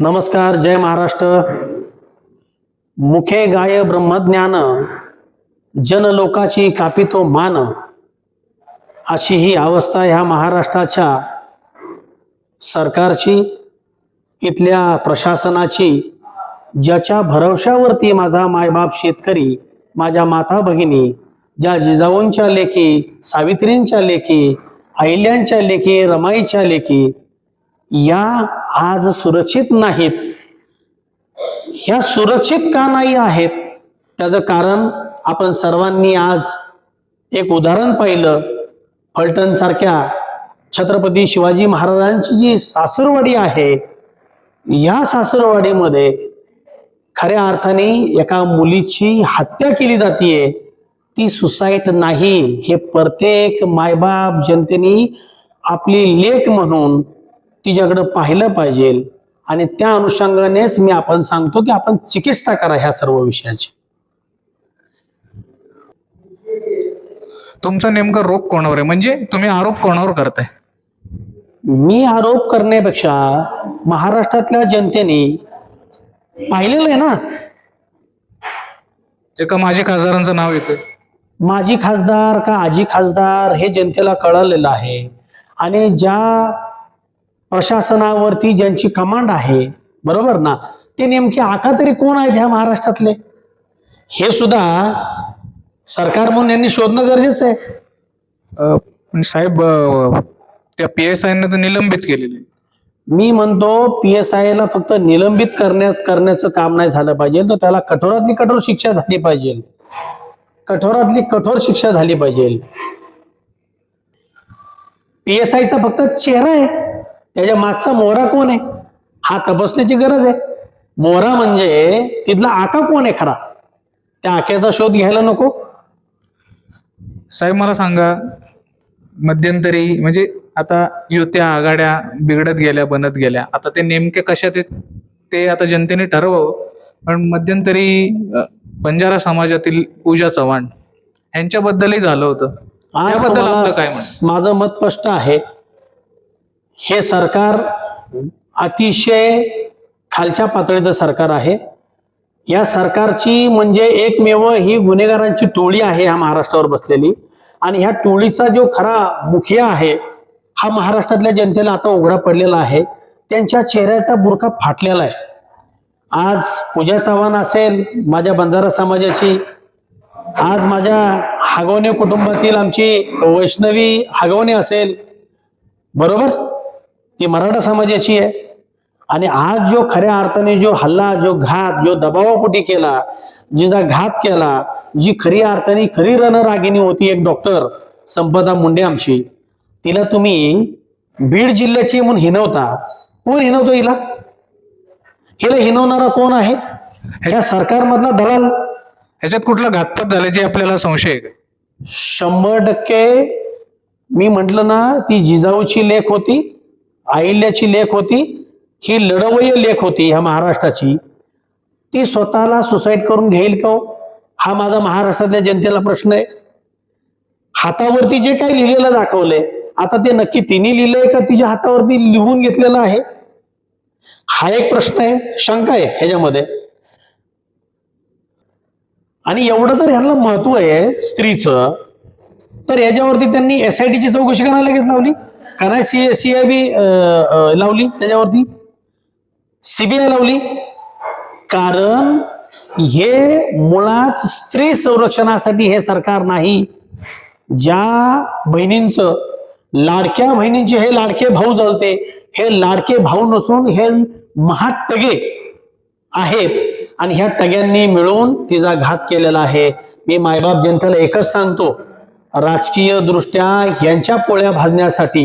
नमस्कार जय महाराष्ट्र. मुखे गाय ब्रह्मज्ञान जनलोकाची कापितो मान. अशी ही अवस्था ह्या महाराष्ट्राच्या सरकारची इथल्या प्रशासनाची ज्याच्या भरवशावरती माझा मायबाप शेतकरी माझ्या माता भगिनी ज्या जिजाऊंच्या लेखी सावित्रींच्या लेखी अहिल्यांच्या लेखी रमाईच्या लेखी या आज सुरक्षित नाहीत. ह्या सुरक्षित का नाही आहेत? त्याचं कारण आपण सर्वांनी आज एक उदाहरण पाहिलं. फलटण सारख्या छत्रपती शिवाजी महाराजांची जी सासुरवाडी आहे या सासुरवाडीमध्ये खऱ्या अर्थाने एका मुलीची हत्या केली जातीये. ती सुसाईड नाही. हे प्रत्येक मायबाप जनतेनी आपली लेख म्हणून तिच्याकडे पाहिलं पाहिजे. आणि त्या अनुषंगानेच मी आपण सांगतो की आपण चिकित्सा करा ह्या सर्व विषयाची. तुमचा नेमका रोग कोणावर आहे? म्हणजे तुम्ही आरोप कोणावर करताय? मी आरोप करण्यापेक्षा महाराष्ट्रातल्या जनतेने पाहिलेलं आहे ना. ते का माझे खासदारांचं नाव येतं माजी खासदार का आजी खासदार हे जनतेला कळलेलं आहे. आणि ज्या प्रशासनावरती ज्यांची कमांड आहे बरोबर ना? ते नेमके आका तरी कोण आहेत ह्या महाराष्ट्रातले? हे सुद्धा सरकार म्हणून यांनी शोधणं गरजेचं आहे. पण साहेब अं, त्या पी एस आयनं तर निलंबित केलेले मी म्हणतो पी एस आयला फक्त निलंबित करण्यास करण्याचं काम नाही झालं पाहिजे. तर त्याला कठोरातली कठोर शिक्षा झाली पाहिजे. कठोरातली कठोर शिक्षा झाली पाहिजे. पी एस आयचा फक्त चेहरा आहे. त्याच्या मागचा मोहरा कोण आहे? हा तपासण्याची गरज आहे. मोहरा म्हणजे तिथला आका कोण आहे खरा? त्या आक्याचा शोध घ्यायला नको. साहेब मला सांगा मध्यंतरी म्हणजे आता युत्या आघाड्या बिघडत गेल्या बनत गेल्या. आता ते नेमके कशात ते आता जनतेने ठरवावं. पण मध्यंतरी बंजारा समाजातील पूजा चव्हाण यांच्याबद्दलही झालं होतं. त्याबद्दल आपलं काय माझं मत स्पष्ट आहे. हे सरकार अतिशय खालच्या पातळीचं सरकार आहे. या सरकारची म्हणजे एकमेव ही गुन्हेगारांची टोळी आहे ह्या महाराष्ट्रावर बसलेली. आणि ह्या टोळीचा जो खरा मुखिया आहे हा महाराष्ट्रातल्या जनतेला आता उघडा पडलेला आहे. त्यांच्या चेहऱ्याचा बुरखा फाटलेला आहे. आज पूजा चव्हाण असेल माझ्या बंजारा समाजाची आज माझ्या हागवणे कुटुंबातील आमची वैष्णवी हागवणे असेल. बरोबर? ती मराठा समाजाची आहे. आणि आज जो खऱ्या अर्थाने जो हल्ला जो घात जो दबावापोटी केला जिचा घात केला जी खरी अर्थाने खरी रणरागिणी होती एक डॉक्टर संपदा मुंडे आमची तिला तुम्ही बीड जिल्ह्याची म्हणून हिनवता. कोण हिनवतो हिला? हिला हिनवणारा कोण आहे? ह्या सरकारमधला दलाल. ह्याच्यात कुठला घातपात झाल्याची आपल्याला संशय? शंभर टक्के मी म्हटलं ना ती जिजाऊची लेख होती. अहिल्याची लेख होती ही लढवय लेख होती ह्या महाराष्ट्राची. ती स्वतःला सुसाईड करून घेईल का हो? हा? माझा महाराष्ट्रातल्या जनतेला प्रश्न आहे. हातावरती जे काही लिहिलेलं दाखवलंय आता ते नक्की तिने लिहिलंय का तिच्या हातावरती लिहून घेतलेलं आहे? हा एक प्रश्न आहे शंका आहे ह्याच्यामध्ये. आणि एवढं तर ह्याला महत्त्व आहे स्त्रीचं. तर याच्यावरती त्यांनी एस आय चौकशी करायला लगेच लावली का नाही सी सी आय बी लावली त्याच्यावरती? सीबीआय लावली? कारण हे मुळात स्त्री संरक्षणासाठी हे सरकार नाही. ज्या बहिणींचं लाडक्या बहिणींचे हे लाडके भाऊ जळते हे लाडके भाऊ नसून हे महाटगे आहेत. आणि ह्या टग्यांनी मिळून तिचा घात केलेला आहे. मी मायबाप जनतेला एकच सांगतो राजकीय दृष्ट्या यांच्या पोळ्या भाजण्यासाठी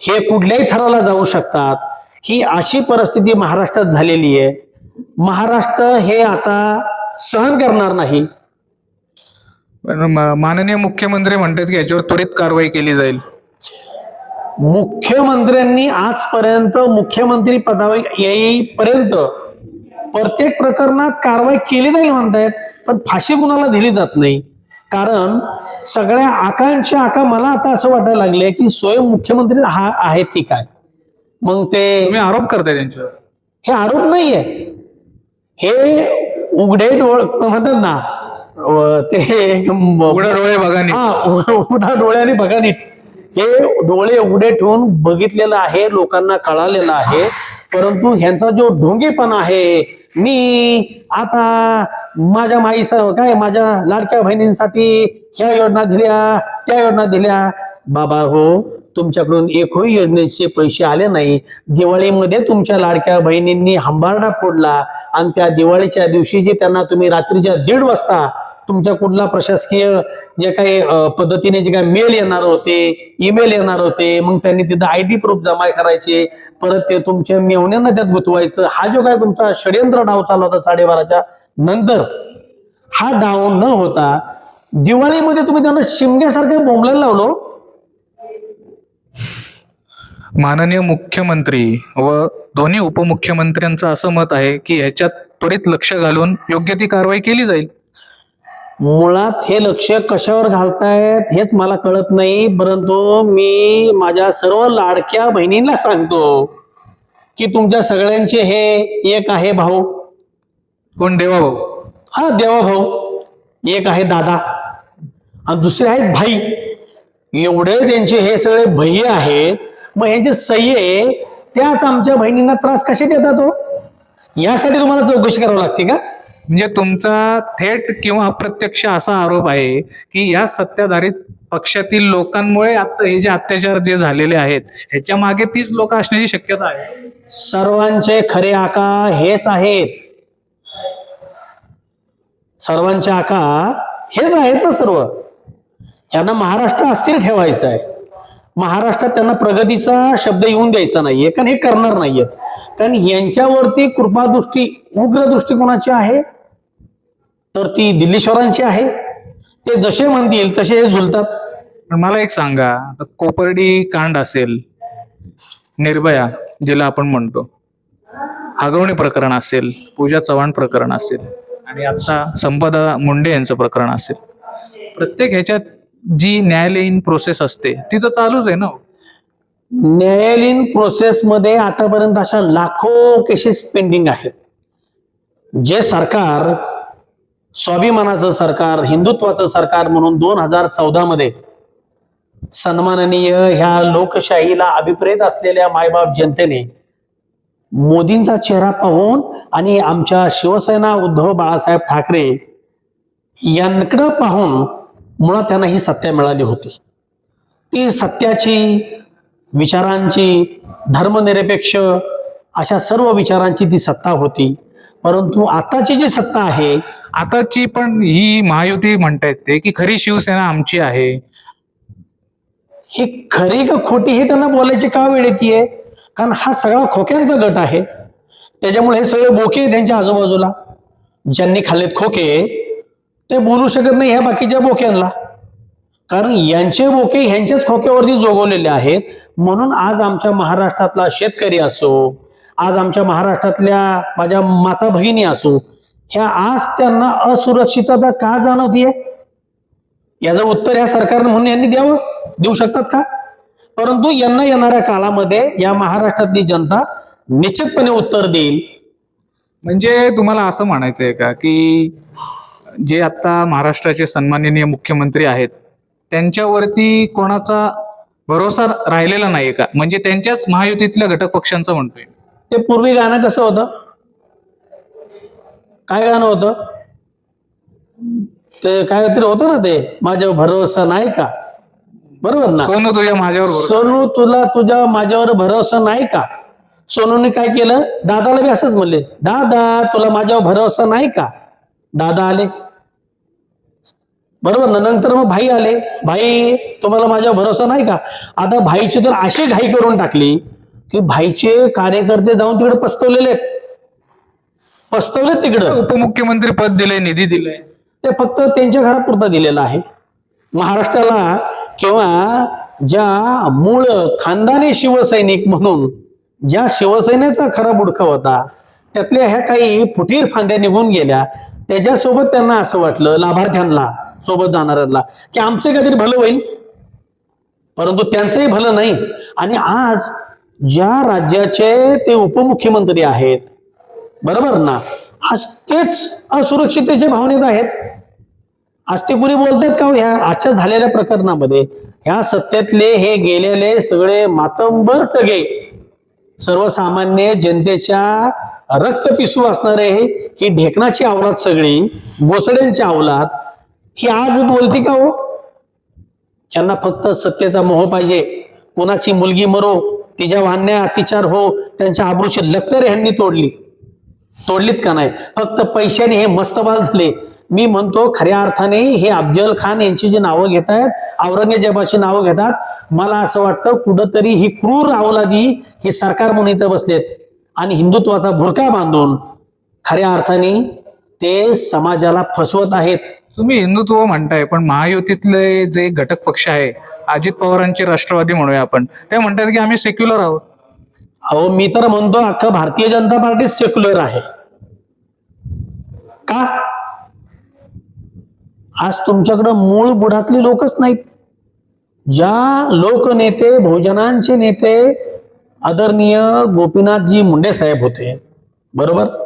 हे कुठल्याही थराला जाऊ शकतात. ही अशी परिस्थिती महाराष्ट्रात झालेली आहे. महाराष्ट्र हे आता सहन करणार नाही. माननीय मुख्यमंत्री म्हणतात की याच्यावर त्वरित कारवाई केली जाईल. मुख्यमंत्र्यांनी आजपर्यंत मुख्यमंत्री पदावर येईपर्यंत प्रत्येक प्रकरणात कारवाई केली जाईल म्हणतायत पण फाशी कुणाला दिली जात नाही. कारण सगळ्या आकांक्षा आका मला आता असं वाटायला लागले की स्वयं मुख्यमंत्री हा आहेत की काय? मग ते तुम्ही आरोप करताय त्यांच्यावर. हे आरोप नाहीये. हे उघडे डोळ म्हणतात ना ते उघडा डोळे बघा. हा उघडा डोळ्याने बघा नीट. हे डोळे उघडे ठेवून बघितलेलं आहे लोकांना कळालेलं आहे. परंतु ह्यांचा जो ढोंगेपणा आहे मी आता माझ्या माईस काय माझ्या लाडक्या बहिणींसाठी ह्या योजना दिल्या त्या योजना दिल्या. बाबा हो तुमच्याकडून एकही योजनेचे पैसे आले नाही. दिवाळीमध्ये तुमच्या लाडक्या बहिणींनी हंबारडा फोडला आणि त्या दिवाळीच्या दिवशी जे त्यांना तुम्ही रात्रीच्या दीड वाजता तुमच्या कुठला प्रशासकीय जे काही पद्धतीने जे काही मेल येणार होते ईमेल येणार होते मग त्यांनी तिथं आय डी प्रूफ जमा करायचे परत ते तुमच्या मेवण्यांना त्यात गुंतवायचं. हा जो काय तुमचा षडयंत्र डाव चालला होता साडेबाराच्या नंतर हा डाव न होता दिवाळीमध्ये तुम्ही त्यांना शिमग्यासारखं बोंबलायला लावलो. माननीय मुख्यमंत्री व दोन्ही उपमुख्यमंत्र्यांचं असं मत आहे की ह्याच्यात त्वरित लक्ष घालून योग्य ती कारवाई केली जाईल. मुळात हे लक्ष कशावर घालतायत हेच मला कळत नाही परंतु मी माझ्या सर्व लाडक्या बहिणींना सांगतो की तुमच्या सगळ्यांचे हे एक आहे भाऊ. कोण? देवा भाऊ. हा देवा भाऊ. एक आहे दादा. आणि दुसरे आहेत भाई. एवढे त्यांचे हे सगळे भैये आहेत मग यांचे सय्ये त्याच आमच्या बहिणींना त्रास कसे देतात हो? यासाठी तुम्हाला चौकशी करावी लागते का? म्हणजे तुमचा थेट किंवा अप्रत्यक्ष असा आरोप आहे की या सत्ताधारित पक्षातील लोकांमुळे आता हे जे अत्याचार जे झालेले आहेत ह्याच्या मागे तीच लोक असण्याची शक्यता आहे. सर्वांचे खरे आका हेच आहेत. सर्वांचे आका हेच आहेत ना सर्व. यांना महाराष्ट्र अस्थिर ठेवायचं आहे. महाराष्ट्रात त्यांना प्रगतीचा शब्द येऊन द्यायचा नाहीये कारण हे करणार नाहीयेत. कारण यांच्यावरती कृपादृष्टी उग्र दृष्टिकोनाची आहे? तर ती दिल्लीश्वरांची आहे. ते जसे म्हणतील तसे हे झुलतात. पण मला एक सांगा आता कोपर्डी कांड असेल निर्भया जिला आपण म्हणतो हगवणे प्रकरण असेल पूजा चव्हाण प्रकरण असेल आणि आता संपदा मुंडे यांचं प्रकरण असेल प्रत्येक ह्याच्यात जी न्यायालयीन प्रोसेस असते ती तर चालूच आहे ना हो? न्यायालयीन प्रोसेसमध्ये आतापर्यंत अशा लाखो केसेस पेंडिंग आहेत. जे सरकार स्वाभिमानाचं सरकार हिंदुत्वाचं सरकार म्हणून दोन हजार चौदा मध्ये सन्माननीय ह्या लोकशाहीला अभिप्रेत असलेल्या मायबाप जनतेने मोदींचा चेहरा पाहून आणि आमच्या शिवसेना उद्धव बाळासाहेब ठाकरे यांकडं पाहून मुळात त्यांना ही सत्ता मिळाली होती. ती सत्याची विचारांची धर्मनिरपेक्ष अशा सर्व विचारांची ती सत्ता होती. परंतु आताची जी सत्ता आहे आताची पण ही महायुती म्हणतायत ते की खरी शिवसेना आमची आहे. ही खरी का खोटी हे त्यांना बोलायची का वेळ येते कारण हा सगळा खोक्यांचा गट आहे. त्याच्यामुळे हे सगळे बोके त्यांच्या आजूबाजूला. ज्यांनी खाल्लेत खोके ते बोलू शकत नाही ह्या बाकीच्या बोक्यांना. कारण यांचे बोके ह्यांच्याच खोक्यावरती जोगवलेले आहेत. म्हणून आज आमच्या महाराष्ट्रातला शेतकरी असो आज आमच्या महाराष्ट्रातल्या माझ्या माता भगिनी असो ह्या आज त्यांना असुरक्षितता का जाणवतीये? याचं उत्तर या सरकारनं म्हणून यांनी द्यावं? देऊ शकतात का? परंतु यांना येणाऱ्या काळामध्ये या महाराष्ट्रातली जनता निश्चितपणे उत्तर देईल. म्हणजे तुम्हाला असं म्हणायचं आहे का की जे आता महाराष्ट्राचे सन्माननीय मुख्यमंत्री आहेत त्यांच्यावरती कोणाचा भरोसा राहिलेला नाही का? म्हणजे त्यांच्याच महायुतीतल्या घटक पक्षांचं म्हणतोय. ते पूर्वी गाणं कसं होतं? काय गाणं होतं? ते काहीतरी होतं ना ते माझ्यावर भरोसा नाही का? बरोबर ना? सोनू तुझ्या माझ्यावर सोनू तुला तुझ्या माझ्यावर भरोसा नाही का? सोनूने काय केलं? दादाला बी असंच म्हणले दादा तुला माझ्यावर भरोसा नाही का? दादा आले. बरोबर ना? नंतर मग भाई आले. भाई तुम्हाला माझ्यावर भरोसा नाही का? आता भाईची तर अशी घाई करून टाकली की भाईचे कार्यकर्ते जाऊन तिकडे पस्तवलेले आहेत. पस्तवलेत तिकडं. उपमुख्यमंत्री पद दिलंय निधी दिलाय. ते फक्त त्यांच्या घरापुरता दिलेलं आहे. महाराष्ट्राला किंवा ज्या मूळ खानदानी शिवसैनिक म्हणून ज्या शिवसेनेचा खरा बुडका होता त्यातल्या ह्या काही फुटीर फांद्या निघून गेल्या. त्याच्यासोबत त्यांना असं वाटलं लाभार्थ्यांना. सोबत जाणाऱ्यांना. की आमचं काहीतरी भलं होईल. परंतु त्यांचंही भलं नाही. आणि आज ज्या राज्याचे ते उपमुख्यमंत्री आहेत बरोबर ना? आज तेच असुरक्षिततेच्या भावनेत आहेत. आज ते कुणी बोलतात का हो? ह्या आजच्या झालेल्या प्रकरणामध्ये ह्या सत्तेतले हे गेलेले सगळे मातंबर टगे सर्वसामान्य जनतेच्या रक्तपिसू असणारे ही ढेकणाची अवलाद सगळी गोसड्यांची अवलाद ही आज बोलती का हो? यांना फक्त सत्तेचा मोह पाहिजे. कोणाची मुलगी मरो तिच्या वाहन्या अतिचार हो त्यांच्या आबरूची लक्तर ह्यांनी तोडली. तोडलीत का नाही? फक्त पैशाने हे मस्तबाल झाले. मी म्हणतो खऱ्या अर्थाने हे अफजल खान यांची जी नावं घेत आहेत औरंगजेबाची नावं घेतात मला असं वाटतं कुठंतरी ही क्रूर अवलादी ही सरकार म्हणून इथं बसलेत. आणि हिंदुत्वाचा भुरका बांधून खऱ्या अर्थाने ते समाजाला फसवत आहेत. तुम्ही हिंदुत्व म्हणताय पण महायुतीतले जे घटक पक्ष आहे अजित पवारांचे राष्ट्रवादी म्हणूया आपण. ते म्हणतात की आम्ही सेक्युलर आहोत. अहो मी तर म्हणतो अख्खा भारतीय जनता पार्टी सेक्युलर आहे. का? आज तुमच्याकडं मूळ बुडातली लोकच नाहीत. ज्या लोकनेते बहुजनांचे नेते आदरणीय गोपीनाथजी मुंडे साहेब होते. बरोबर?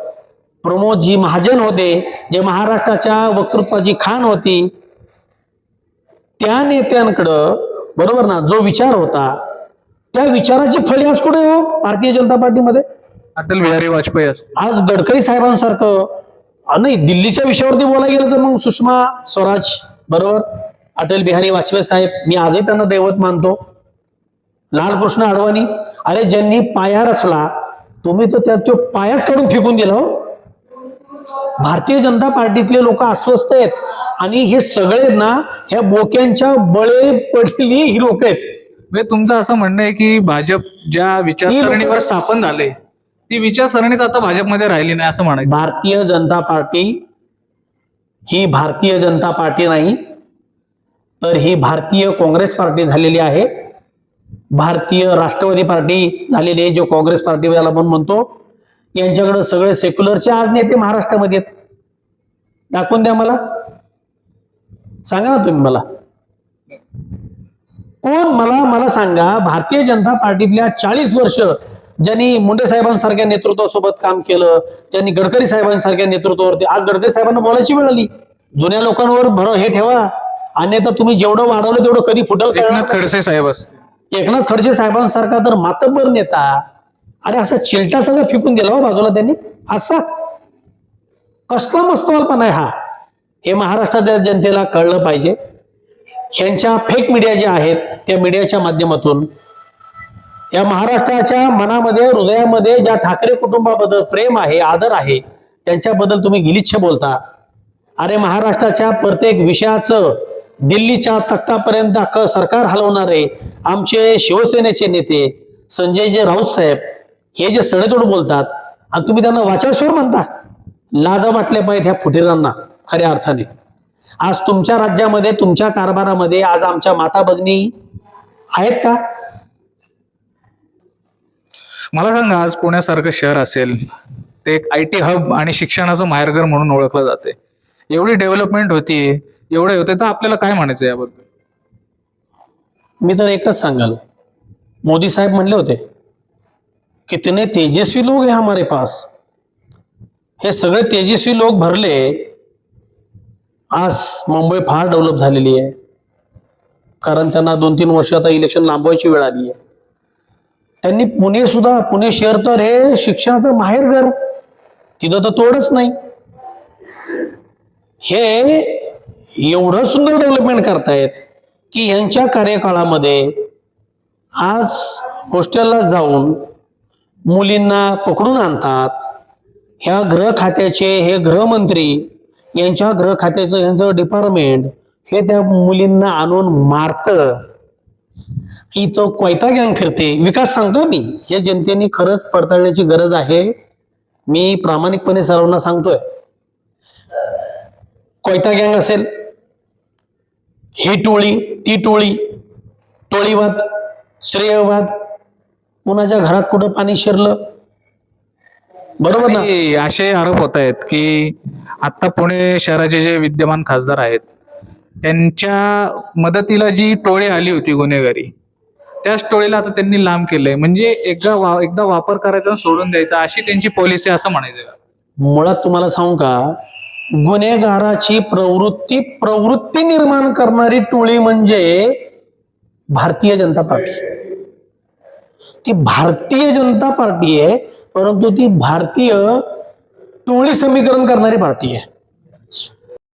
प्रमोदजी महाजन होते जे महाराष्ट्राच्या वक्तृत्वाची खाण होती त्या नेत्यांकडं बरोबर ना जो विचार होता त्या विचाराची फळी आज कुठे हो? भारतीय जनता पार्टीमध्ये? अटल बिहारी वाजपेयी आज गडकरी साहेबांसारखं नाही दिल्लीच्या विषयावरती बोलायला गेलं तर मग सुषमा स्वराज बरोबर? अटल बिहारी वाजपेयी साहेब मी आजही त्यांना दैवत मानतो. लालकृष्ण अडवाणी अरे ज्यांनी पाया रचला तुम्ही तर त्या तो पायाच काढून फेकून दिला हो. भारतीय जनता पार्टीतले लोक अस्वस्थ आहेत. आणि हे सगळे ना ह्या बोक्यांच्या बळे पडलेली ही लोक आहेत. म्हणजे तुमचं असं म्हणणं आहे की भाजप ज्या विचारसरणीवर स्थापन झाले ती विचारसरणीच आता भाजपमध्ये राहिली नाही असं म्हणायचं. भारतीय जनता पार्टी ही भारतीय जनता पार्टी नाही तर ही भारतीय काँग्रेस पार्टी झालेली आहे. भारतीय राष्ट्रवादी पार्टी झालेली आहे जो काँग्रेस पार्टी आपण म्हणतो. यांच्याकडे सगळे सेक्युलरचे आज नेते महाराष्ट्रामध्ये आहेत. दाखवून द्या मला. सांगा ना तुम्ही मला. कोण मला मला सांगा भारतीय जनता पार्टीतल्या चाळीस वर्ष ज्यांनी मुंडे साहेबांसारख्या नेतृत्वासोबत काम केलं ज्यांनी गडकरी साहेबांसारख्या नेतृत्वावरती आज गडकरी साहेबांना बोलायची वेळ आली. जुन्या लोकांवर भर हे ठेवा. अन्यथा तुम्ही जेवढं वाढवलं तेवढं कधी फुटल खडसे साहेब एकनाथ खडसे साहेबांसारखा तर मातब्बर नेता अरे असा चिलटा सगळं फेकून दिला हो बाजूला त्यांनी. असा कसला मस्तवालपणा आहे हा. हे महाराष्ट्राच्या जनतेला कळलं पाहिजे. ह्यांच्या फेक मीडिया ज्या आहेत त्या मीडियाच्या माध्यमातून या महाराष्ट्राच्या मनामध्ये हृदयामध्ये ज्या ठाकरे कुटुंबाबद्दल प्रेम आहे आदर आहे त्यांच्याबद्दल तुम्ही गिलिच्छ बोलता. अरे महाराष्ट्राच्या प्रत्येक विषयाचं दिल्लीच्या तख्तापर्यंत सरकार हलवणारे आमचे शिवसेनेचे नेते संजयजी राऊत साहेब हे जे सडेतोड बोलतात आणि तुम्ही त्यांना वाचाश्वर म्हणता लाजा वाटल्या पाहिजे ह्या फुटीरांना खऱ्या अर्थाने. आज तुमच्या राज्यामध्ये तुमच्या कारभारामध्ये आज आमच्या माता भगिनी आहेत का? मला सांगा आज पुण्यासारखं शहर असेल ते एक आय टी हब आणि शिक्षणाचं माहेरघर म्हणून ओळखलं जाते. एवढी डेव्हलपमेंट होती एवढे होते तर आपल्याला काय म्हणायचं याबद्दल? मी तर एकच सांगाल. मोदी साहेब म्हणले होते कितने तेजस्वी लोग हैं हमारे पास। हे सगळे तेजस्वी लोक भरले आज मुंबई फार डेव्हलप झालेली आहे. कारण त्यांना दोन तीन वर्ष आता इलेक्शन लांबवायची वेळ आली आहे. त्यांनी पुणे सुद्धा पुणे शहर तर हे शिक्षणाचं माहेरघर तिथं तर तोडच नाही. हे एवढं सुंदर डेव्हलपमेंट करतायत की यांच्या कार्यकाळामध्ये आज हॉस्टेलला जाऊन मुलींना पकडून आणतात. ह्या गृह खात्याचे हे गृहमंत्री यांच्या गृह खात्याचं यांचं डिपार्टमेंट हे त्या मुलींना आणून मारतं. इथं कोयता गँग फिरते. विकास सांगतो मी. या जनतेने खरंच पडताळण्याची गरज आहे. मी प्रामाणिकपणे सर्वांना सांगतोय. कोयता गँग असेल. ही टोळी ती टोळी टोळीवाद श्रेयवाद कुणाच्या घरात कुठं पाणी शिरलं? बरोबर ना? आणि असे आरोप होत आहेत की आता पुणे शहराचे जे विद्यमान खासदार आहेत त्यांच्या मदतीला जी टोळी आली होती गुन्हेगारी त्याच टोळीला आता त्यांनी लांब केलंय. म्हणजे एकदा वा- एकदा वापर करायचा आणि सोडून द्यायचा अशी त्यांची पॉलिसी असं म्हणायचं का? मुळात तुम्हाला सांगू का गुन्हेगाराची प्रवृत्ती प्रवृत्ती निर्माण करणारी टोळी म्हणजे भारतीय जनता पार्टी ती भारतीय जनता पार्टी आहे परंतु ती भारतीय टोळी समीकरण करणारी पार्टी आहे.